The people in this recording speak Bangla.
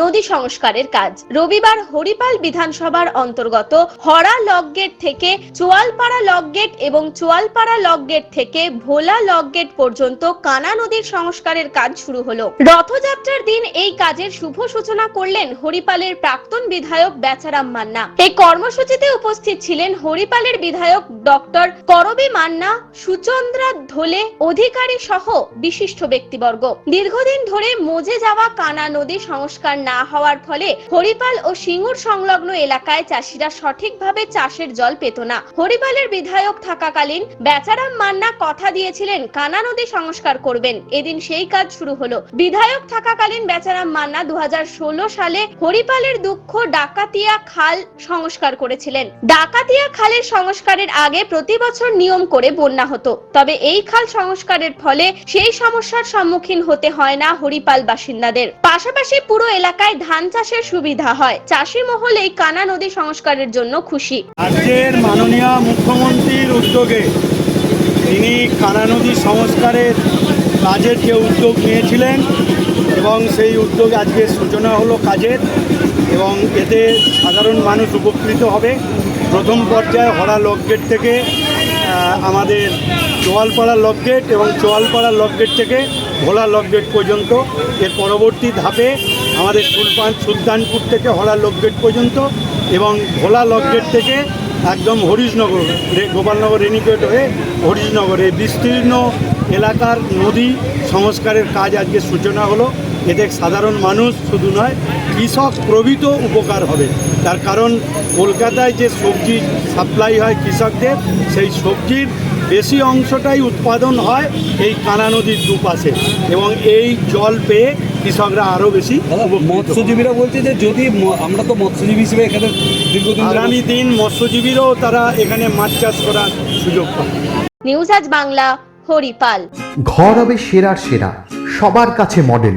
নদী সংস্কারের কাজ। রবিবার হরিপাল বিধানসভার অন্তর্গত হরা লক গেট থেকে চোয়ালপাড়া লক গেট এবং চোয়ালপাড়া লক গেট থেকে ভোলা লক গেট পর্যন্ত কানা নদীর সংস্কারের কাজ শুরু হলো। রথযাত্রার দিন এই কাজের শুভ সূচনা করলেন হরিপালের প্রাক্তন বিধায়ক বেচারাম মান্না। এই কর্মসূচিতে উপস্থিত ছিলেন হরিপালের বিধায়ক ডক্টর করবী মান্না, সুচন্দ্রা ধোলে, অধিকারী সহ বিশিষ্ট ব্যক্তিবর্গ। দীর্ঘদিন ধরে মজে যাওয়া কানা নদী সংস্কার না হওয়ার ফলে হরিপাল ও সিঙ্গুর সংলগ্ন এলাকায় চাষিরা সঠিকভাবে চাষের জল পেত না। হরিপালের বিধায়ক থাকাকালীন বেচারাম মান্না কথা দিয়েছিলেন, কানা নদী সংস্কার করবেন। এদিন সেই কাজ শুরু হলো। বিধায়ক থাকাকালীন বেচারাম মান্না দু সালে হরিপালের দুঃখ ডাকাতিয়া খাল সংস্কার করেছিলেন। ডাকাতিয়া খালের সংস্কারের আগে প্রতি বছর নিয়ম করে বন্যা হতো। তবে এই খাল সংস্কারের ফলে সেই সমস্যার সম্মুখীন হতে হয় না হরিপাল বাসিন্দাদের। পাশাপাশি পুরো এলাকায় ধান চাষের সুবিধা হয়। চাষি মহল এই কানা নদী সংস্কারের জন্য খুশি। রাজ্যের মাননীয় মুখ্যমন্ত্রীর উদ্যোগে তিনি কানা নদী সংস্কারের কাজের যে উদ্যোগ নিয়েছিলেন এবং সেই উদ্যোগ আজকে সূচনা হলো কাজের এবং এতে সাধারণ মানুষ উপকৃত হবে। প্রথম পর্যায়ে হরা লকগেট থেকে আমাদের চোয়ালপাড়া লকগেট এবং চোয়ালপাড়া লকগেট থেকে ভোলা লকগেট পর্যন্ত। এর পরবর্তী ধাপে আমাদের সুলতান সুলতানপুর থেকে হরা লকগেট পর্যন্ত এবং ভোলা লকগেট থেকে একদম হরিশনগর গোপালনগর রেনিগেট হয়ে হরিশনগর। এই বিস্তীর্ণ এলাকার নদী সংস্কারের কাজ আজকে সূচনা হলো। এতে সাধারণ মানুষ শুধু নয় কৃষক প্রভৃত উপকার হবে। তার কারণ কলকাতায় যে সবজি সাপ্লাই হয় কৃষকদের সেই সবজির বেশি অংশটাই উৎপাদন হয় এই কানা নদীর দুপাশে এবং এই জল পেয়ে কৃষকরা আরও বেশি। মৎস্যজীবীরা বলছে যে যদি আমরা তো মৎস্যজীবী হিসেবে এখানে দীর্ঘদিন আগামী দিন মৎস্যজীবীরাও তারা এখানে মাছ চাষ করার সুযোগ পাবে। নিউজ আজ বাংলা হরিপাল। ঘর হবে সেরার সেরা সবার কাছে মডেল